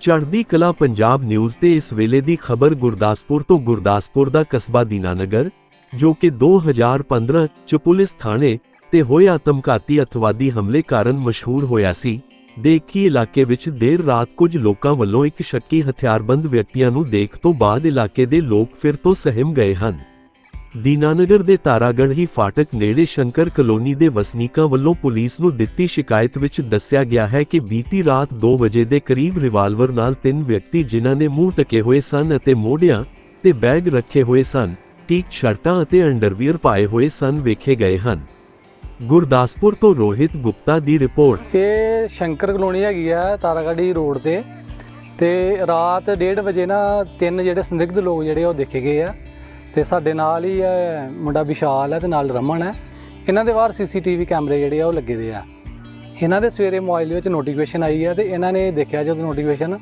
ਚੜ੍ਹਦੀ ਕਲਾ ਪੰਜਾਬ ਨਿਊਜ਼ ਤੇ ਇਸ ਵੇਲੇ ਦੀ ਖਬਰ ਗੁਰਦਾਸਪੁਰ ਤੋਂ ਗੁਰਦਾਸਪੁਰ ਦਾ ਕਸਬਾ ਦੀਨਾਨਗਰ, ਜੋ ਕਿ 2015 ਚ ਪੁਲਿਸ ਥਾਣੇ ਤੇ ਹੋਏ ਆਤਮਘਾਤੀ ਅਤਵਾਦੀ ਹਮਲੇ ਕਾਰਨ ਮਸ਼ਹੂਰ ਹੋਇਆ ਸੀ। ਦੇਖੀ ਇਲਾਕੇ ਵਿੱਚ ਦੇਰ ਰਾਤ ਕੁਝ ਲੋਕਾਂ ਵੱਲੋਂ ਇੱਕ ਸ਼ੱਕੀ ਹਥਿਆਰਬੰਦ ਵਿਅਕਤੀਆਂ ਨੂੰ ਦੇਖ ਤੋਂ ਬਾਅਦ ਇਲਾਕੇ ਦੇ ਲੋਕ ਫਿਰ ਤੋਂ ਸਹਿਮ ਗਏ ਹਨ। ਦੀਨਾਨਗਰ ਦੇ ਤਾਰਾਗੜ੍ਹ ਹੀ ਫਾਟਕ ਨੇੜੇ ਸ਼ੰਕਰ ਕਲੋਨੀ ਦੇ ਵਸਨੀਕਾਂ ਵੱਲੋਂ ਪੁਲਿਸ ਨੂੰ ਦਿੱਤੀ ਸ਼ਿਕਾਇਤ ਵਿੱਚ ਦੱਸਿਆ ਗਿਆ ਹੈ ਕਿ ਬੀਤੀ ਰਾਤ 2 ਵਜੇ ਦੇ ਕਰੀਬ ਰਿਵਾਲਵਰ ਨਾਲ ਤਿੰਨ ਵਿਅਕਤੀ ਜਿਨ੍ਹਾਂ ਨੇ ਮੂੰਹ ਟਕੇ ਹੋਏ ਸਨ ਅਤੇ ਮੋਢਿਆਂ ਤੇ ਬੈਗ ਰੱਖੇ ਹੋਏ ਸਨ ਟੀ ਸ਼ਰਟਾਂ ਅਤੇ ਅੰਡਰਵੀਅਰ ਪਾਏ ਹੋਏ ਸਨ ਵੇਖੇ ਗਏ ਹਨ। ਗੁਰਦਾਸਪੁਰ ਤੋਂ ਰੋਹਿਤ ਗੁਪਤਾ ਦੀ ਰਿਪੋਰਟ। ਇਹ ਸ਼ੰਕਰ ਕਲੋਨੀ ਹੈਗੀ ਆ ਤਾਰਾਗੜੀ ਰੋਡ ਤੇ ਤੇ ਰਾਤ 1:30 ਵਜੇ ਨਾ ਤਿੰਨ ਜਿਹੜੇ ਸੰਦਿਗਧ ਲੋਕ ਜਿਹੜੇ ਉਹ ਦੇਖੇ ਗਏ ਆ। ਤੇ ਸਾਡੇ ਨਾਲ ਹੀ ਹੈ, ਮੁੰਡਾ ਵਿਸ਼ਾਲ ਹੈ ਤੇ ਨਾਲ ਰਮਨ ਹੈ। ਇਹਨਾਂ ਦੇ ਬਾਹਰ ਸੀਸੀਟੀਵੀ ਕੈਮਰੇ ਜਿਹੜੇ ਆ ਉਹ ਲੱਗੇ ਦੇ ਆ। ਇਹਨਾਂ ਦੇ ਸਵੇਰੇ ਮੋਬਾਈਲ ਵਿੱਚ ਨੋਟੀਫਿਕੇਸ਼ਨ ਆਈ ਹੈ ਤੇ ਇਹਨਾਂ ਨੇ ਦੇਖਿਆ ਜਦੋਂ ਨੋਟੀਫਿਕੇਸ਼ਨ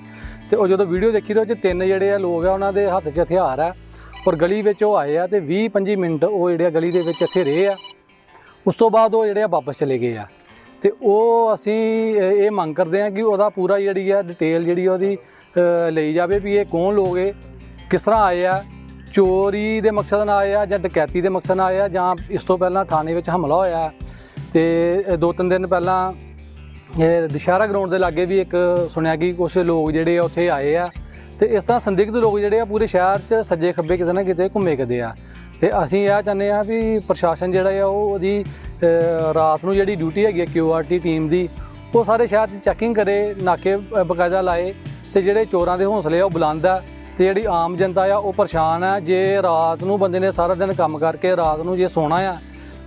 ਤੇ ਉਹ ਜਦੋਂ ਵੀਡੀਓ ਦੇਖੀ ਤਾਂ ਉਹ 'ਚ ਤਿੰਨ ਜਿਹੜੇ ਆ ਲੋਕ ਆ, ਉਹਨਾਂ ਦੇ ਹੱਥ 'ਚ ਹਥਿਆਰ ਆ ਔਰ ਗਲੀ ਵਿੱਚ ਉਹ ਆਏ ਆ ਤੇ 20 25 ਮਿੰਟ ਉਹ ਜਿਹੜੇ ਆ ਗਲੀ ਦੇ ਵਿੱਚ ਇੱਥੇ ਰਹੇ ਆ। ਉਸ ਤੋਂ ਬਾਅਦ ਉਹ ਜਿਹੜੇ ਆ ਵਾਪਸ ਚਲੇ ਗਏ ਆ। ਤੇ ਉਹ ਅਸੀਂ ਇਹ ਮੰਗ ਕਰਦੇ ਆ ਕਿ ਉਹਦਾ ਪੂਰਾ ਜਿਹੜੀ ਆ ਡਿਟੇਲ ਜਿਹੜੀ ਆ ਉਹਦੀ ਲਈ ਜਾਵੇ ਵੀ ਇਹ ਕੌਣ ਲੋਕ ਏ ਕਿਸ ਤਰ੍ਹਾਂ ਆਏ ਆ। ਚੋਰੀ ਦੇ ਮਕਸਦ ਨਾਲ ਆਏ ਆ ਜਾਂ ਡਕੈਤੀ ਦੇ ਮਕਸਦ ਨਾਲ ਆਏ ਆ ਜਾਂ ਇਸ ਤੋਂ ਪਹਿਲਾਂ ਥਾਣੇ ਵਿੱਚ ਹਮਲਾ ਹੋਇਆ ਤੇ ਦੋ ਤਿੰਨ ਦਿਨ ਪਹਿਲਾਂ ਇਹ ਦੁਸ਼ਹਿਰਾ ਗਰਾਊਂਡ ਦੇ ਲਾਗੇ ਵੀ ਇੱਕ ਸੁਣਿਆ ਕਿ ਕੁਝ ਲੋਕ ਜਿਹੜੇ ਆ ਉੱਥੇ ਆਏ ਆ ਤੇ ਇਸ ਤਰ੍ਹਾਂ ਸੰਦਿਗਧ ਲੋਕ ਜਿਹੜੇ ਆ ਪੂਰੇ ਸ਼ਹਿਰ 'ਚ ਸੱਜੇ ਖੱਬੇ ਕਿਤੇ ਨਾ ਕਿਤੇ ਘੁੰਮੇ ਕਦੇ ਆ। ਤੇ ਅਸੀਂ ਇਹ ਚਾਹੁੰਦੇ ਆ ਵੀ ਪ੍ਰਸ਼ਾਸਨ ਜਿਹੜਾ ਆ ਉਹ ਉਹਦੀ ਰਾਤ ਨੂੰ ਜਿਹੜੀ ਡਿਊਟੀ ਹੈਗੀ ਆ ਕਿਊਆਰਟੀ ਟੀਮ ਦੀ, ਉਹ ਸਾਰੇ ਸ਼ਹਿਰ 'ਚ ਚੈਕਿੰਗ ਕਰੇ, ਨਾਕੇ ਬਕਾਇਦਾ ਲਾਏ ਤੇ ਜਿਹੜੇ ਚੋਰਾਂ ਦੇ ਹੌਸਲੇ ਆ ਉਹ ਬੁਲੰਦ ਆ। ਤੇ ਜਿਹੜੀ ਆਮ ਜਨਤਾ ਆ ਉਹ ਪਰੇਸ਼ਾਨ ਆ। ਜੇ ਰਾਤ ਨੂੰ ਬੰਦੇ ਨੇ ਸਾਰਾ ਦਿਨ ਕੰਮ ਕਰਕੇ ਰਾਤ ਨੂੰ ਜੇ ਸੋਣਾ ਆ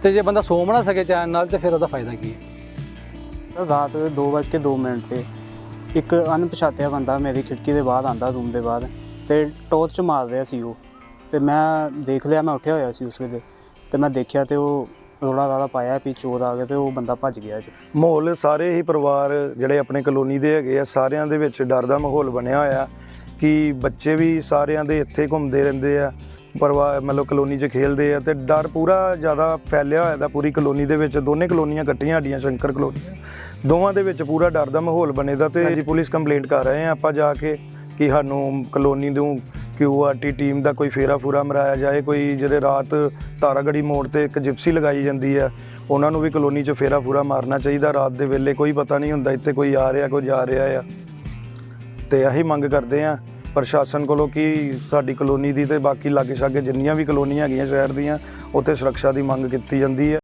ਤੇ ਜੇ ਬੰਦਾ ਸੌ ਨਾ ਸਕੇ ਚੈਨ ਨਾਲ ਤੇ ਫਿਰ ਉਹਦਾ ਫਾਇਦਾ ਕੀ? ਹੈ ਰਾਤ 2:02 ਮਿੰਟ ਤੇ ਇੱਕ ਅਣਪਛਾਤਿਆ ਬੰਦਾ ਮੇਰੀ ਖਿੜਕੀ ਦੇ ਬਾਹਰ ਆਂਦਾ ਰੂਮ ਦੇ ਬਾਹਰ ਤੇ ਟੋਰਚ ਮਾਰ ਰਿਹਾ ਸੀ ਉਹ। ਤੇ ਮੈਂ ਦੇਖ ਲਿਆ ਮੈਂ ਉੱਠਿਆ ਹੋਇਆ ਸੀ ਉਸ ਵੇਲੇ ਤੇ ਮੈਂ ਦੇਖਿਆ ਤੇ ਉਹ ਰੋਲਾ ਰਾਲਾ ਪਾਇਆ ਵੀ ਚੋਰ ਆ ਗਏ ਤੇ ਉਹ ਬੰਦਾ ਭੱਜ ਗਿਆ ਜੀ। ਮਾਹੌਲ ਸਾਰੇ ਹੀ ਪਰਿਵਾਰ ਜਿਹੜੇ ਆਪਣੇ ਕਲੋਨੀ ਦੇ ਹੈਗੇ ਆ ਸਾਰਿਆਂ ਦੇ ਵਿੱਚ ਡਰ ਦਾ ਮਾਹੌਲ ਬਣਿਆ ਹੋਇਆ। ਕਿ ਬੱਚੇ ਵੀ ਸਾਰਿਆਂ ਦੇ ਇੱਥੇ ਘੁੰਮਦੇ ਰਹਿੰਦੇ ਆ ਪਰਿਵਾਰ ਮਤਲਬ ਕਲੋਨੀ 'ਚ ਖੇਲਦੇ ਆ ਤੇ ਡਰ ਪੂਰਾ ਜ਼ਿਆਦਾ ਫੈਲਿਆ ਹੋਇਆ ਦਾ ਪੂਰੀ ਕਲੋਨੀ ਦੇ ਵਿੱਚ ਦੋਨੇ ਕਲੋਨੀਆਂ ਇਕੱਠੀਆਂ ਸਾਡੀਆਂ ਸ਼ੰਕਰ ਕਲੋਨੀਆਂ। ਦੋਵਾਂ ਦੇ ਵਿੱਚ ਪੂਰਾ ਡਰ ਦਾ ਮਾਹੌਲ ਬਣੇਦਾ ਤੇ ਅਸੀਂ ਪੁਲਿਸ ਕੰਪਲੇਂਟ ਕਰ ਰਹੇ ਆ ਆਪਾਂ ਜਾ ਕੇ ਕਿ ਸਾਨੂੰ ਕਲੋਨੀ ਨੂੰ ਕਿਊਆਰਟੀ ਟੀਮ ਦਾ ਕੋਈ ਫੇਰਾ ਫੂਰਾ ਮਰਾਇਆ ਜਾਏ ਕੋਈ ਜਿਹੜੇ ਰਾਤ ਤਾਰਾਗੜੀ ਮੋੜ ਤੇ ਇੱਕ ਜਿਪਸੀ ਲਗਾਈ ਜਾਂਦੀ ਆ ਉਹਨਾਂ ਨੂੰ ਵੀ ਕਲੋਨੀ 'ਚ ਫੇਰਾ ਫੂਰਾ ਮਾਰਨਾ ਚਾਹੀਦਾ ਰਾਤ ਦੇ ਵੇਲੇ ਕੋਈ ਪਤਾ ਨਹੀਂ ਹੁੰਦਾ ਇੱਥੇ ਕੋਈ ਆ ਰਿਹਾ ਕੋਈ ਜਾ ਰਿਹਾ ਆ। ਤੇ ਅਸੀਂ ਮੰਗ ਕਰਦੇ ਆ ਪ੍ਰਸ਼ਾਸਨ ਕੋਲੋਂ ਕਿ ਸਾਡੀ ਕਲੋਨੀ ਦੀ ਤੇ ਬਾਕੀ ਲਾਗੇ ਛਾਗੇ ਜਿੰਨੀਆਂ ਵੀ ਕਲੋਨੀਆਂ ਹੈਗੀਆਂ ਸ਼ਹਿਰ ਦੀਆਂ, ਉੱਥੇ ਸੁਰੱਖਿਆ ਦੀ ਮੰਗ ਕੀਤੀ ਜਾਂਦੀ ਹੈ।